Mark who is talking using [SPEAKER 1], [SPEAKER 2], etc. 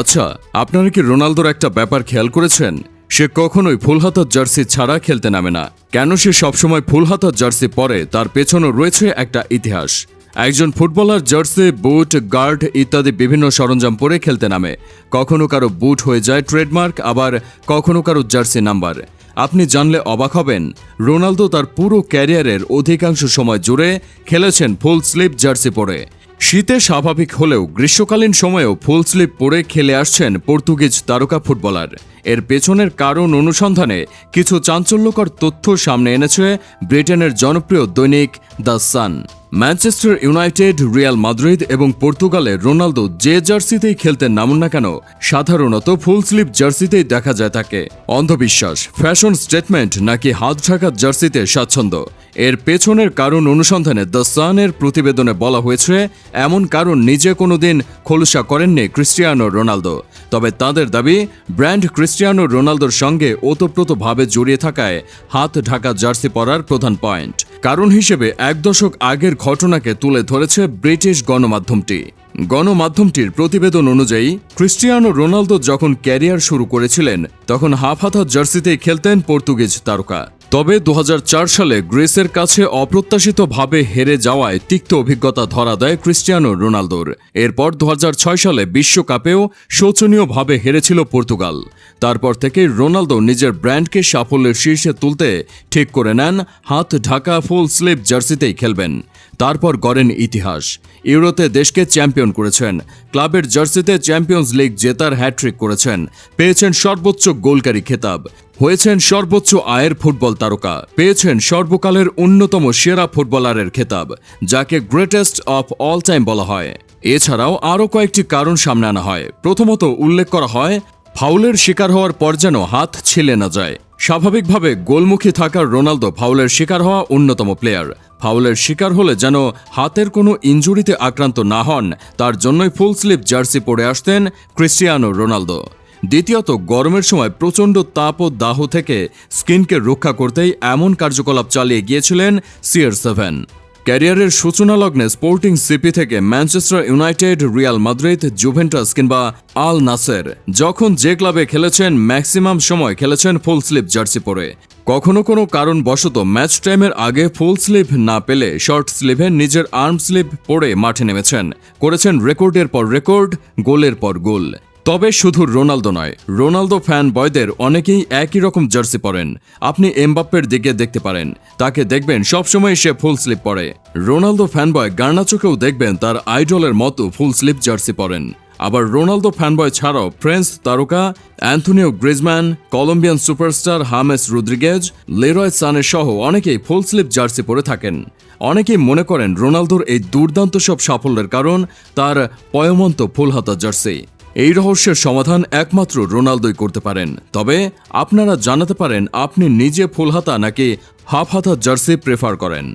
[SPEAKER 1] আচ্ছা আপনারা কি রোনালদোর একটা ব্যাপার খেয়াল করেছেন? সে কখনোই ফুল হাতার জার্সি ছাড়া খেলতে নামে না। কেন সে সবসময় ফুল হাতার জার্সি পরে, তার পেছনে রয়েছে একটা ইতিহাস। একজন ফুটবলার জার্সি, বুট, গার্ড ইত্যাদি বিভিন্ন সরঞ্জাম পরে খেলতে নামে। কখনো কারও বুট হয়ে যায় ট্রেডমার্ক, আবার কখনো কারও জার্সি নাম্বার। আপনি জানলে অবাক হবেন, রোনালদো তার পুরো ক্যারিয়ারের অধিকাংশ সময় জুড়ে খেলেছেন ফুল স্লিপ জার্সি পরে। শীতে স্বাভাবিক হলেও গ্রীষ্মকালীন সময়েও ফুল স্লিপ পরে খেলে আসছেন পর্তুগিজ তারকা ফুটবলার। এর পেছনের কারণ অনুসন্ধানে কিছু চাঞ্চল্যকর তথ্য সামনে এনেছে ব্রিটেনের জনপ্রিয় দৈনিক the Sun. Manchester United, Real Madrid এবং পর্তুগালে রোনালদো যে জার্সিতেই খেলতে নামুন না কেন, সাধারণত ফুল স্লিপ জার্সিতেই দেখা যায় তাকে। অন্ধবিশ্বাস, ফ্যাশন স্টেটমেন্ট নাকি হাত ঢাকা জার্সিতে স্বাচ্ছন্দ্য? এর পেছনের কারণ অনুসন্ধানে দ্য সানের প্রতিবেদনে বলা হয়েছে, এমন কারণ নিজে কোনোদিন খোলসা করেননি ক্রিস্টিয়ানো রোনালদো। তবে তাদের দাবি, ব্র্যান্ড ক্রিস্টিয়ানো রোনালদোর সঙ্গে ওতপ্রোতভাবে জড়িয়ে থাকায় হাত ঢাকা জার্সি পরার প্রধান পয়েন্ট। কারণ হিসেবে এক দশক আগের ঘটনাকে তুলে ধরেছে ব্রিটিশ গণমাধ্যমটি। গণমাধ্যমটির প্রতিবেদন অনুযায়ী, ক্রিস্টিয়ানো রোনালদো যখন ক্যারিয়ার শুরু করেছিলেন, তখন হাফ হাতা জার্সিতেই খেলতেন পর্তুগিজ তারকা। তবে দু হাজার চার সালে গ্রেসের কাছে অপ্রত্যাশিতভাবে হেরে যাওয়ায় তিক্ত অভিজ্ঞতা ধরা দেয় ক্রিস্টিয়ানো রোনালদোর। এরপর দু হাজার ছয় সালে বিশ্বকাপেও শোচনীয়ভাবে হেরেছিল পর্তুগাল। তারপর থেকে রোনালদো নিজের ব্র্যান্ডকে সাফল্যের শীর্ষে তুলতে ঠিক করে নেন, হাত ঢাকা ফুল স্লিপ জার্সিতেই খেলবেন। তারপর গড়েন ইতিহাস। ইউরোতে দেশকে চ্যাম্পিয়ন করেছেন। ক্লাবের জার্সিতে চ্যাম্পিয়ন্স লিগ জেতার হ্যাট্রিক করেছেন। পেয়েছেন সর্বোচ্চ গোলকারী খেতাব। হয়েছেন সর্বোচ্চ আয়ের ফুটবল তারকা। পেয়েছেন সর্বকালের অন্যতম সেরা ফুটবলারের খেতাব, যাকে গ্রেটেস্ট অফ অল টাইম বলা হয়। এছাড়াও আরও কয়েকটি কারণ সামনে আনা হয়। প্রথমত উল্লেখ করা হয়, ফাউলের শিকার হওয়ার পর যেন হাত ছিলে না যায়। স্বাভাবিকভাবে গোলমুখী থাকার রোনালদো ফাউলের শিকার হওয়া অন্যতম প্লেয়ার। ফাউলের শিকার হলে যেন হাতের কোনো ইঞ্জুরিতে আক্রান্ত না হন, তার জন্যই ফুল স্লিপ জার্সি পরে আসতেন ক্রিস্টিয়ানো রোনালদো। দ্বিতীয়ত, গরমের সময় প্রচণ্ড তাপ ও দাহ থেকে স্কিনকে রক্ষা করতেই এমন কার্যকলাপ চালিয়ে গিয়েছিলেন সিয়ার সেভেন। ক্যারিয়ারের সূচনা লগ্নে স্পোর্টিং সিপি থেকে Manchester United, Real Madrid, Juventus কিংবা আল নাসের। যখন যে ক্লাবে খেলেছেন, ম্যাক্সিমাম সময় খেলেছেন ফুল স্লিপ জার্সি পরে। কখনো কোনো কারণবশত ম্যাচ টাইমের আগে ফুল স্লিভ না পেলে শর্ট স্লিভে নিজের আর্ম স্লিভ পরে মাঠে নেমেছেন। করেছেন রেকর্ডের পর রেকর্ড, গোলের পর গোল। তবে শুধু রোনালদো নয়, রোনালদো ফ্যান বয়দের অনেকেই একই রকম জার্সি পরেন। আপনি এমবাপ্পের দিকে দেখতে পারেন, তাকে দেখবেন সবসময় সে ফুল স্লিপ পরে। রোনালদো ফ্যান বয় গার্নাচোকেও দেখবেন তার আইডলের মতো ফুল স্লিপ জার্সি পরেন। আবার রোনালদো ফ্যানবয় ছাড়াও ফ্রেঞ্চ তারকা Antoine Griezmann Colombian superstar James Rodriguez, Leroy সানের সহ অনেকেই ফুল স্লিপ জার্সি পরে থাকেন। অনেকেই মনে করেন রোনালদোর এই দুর্দান্ত সব সাফল্যের কারণ তার পয়মন্ত ফুল হাতা জার্সি। এই রহস্যের সমাধান একমাত্র রোনালদোই করতে পারেন। তবে আপনারা জানাতে পারেন, আপনি নিজে ফুল হাতা নাকি হাফ হাতা জার্সি প্রেফার করেন।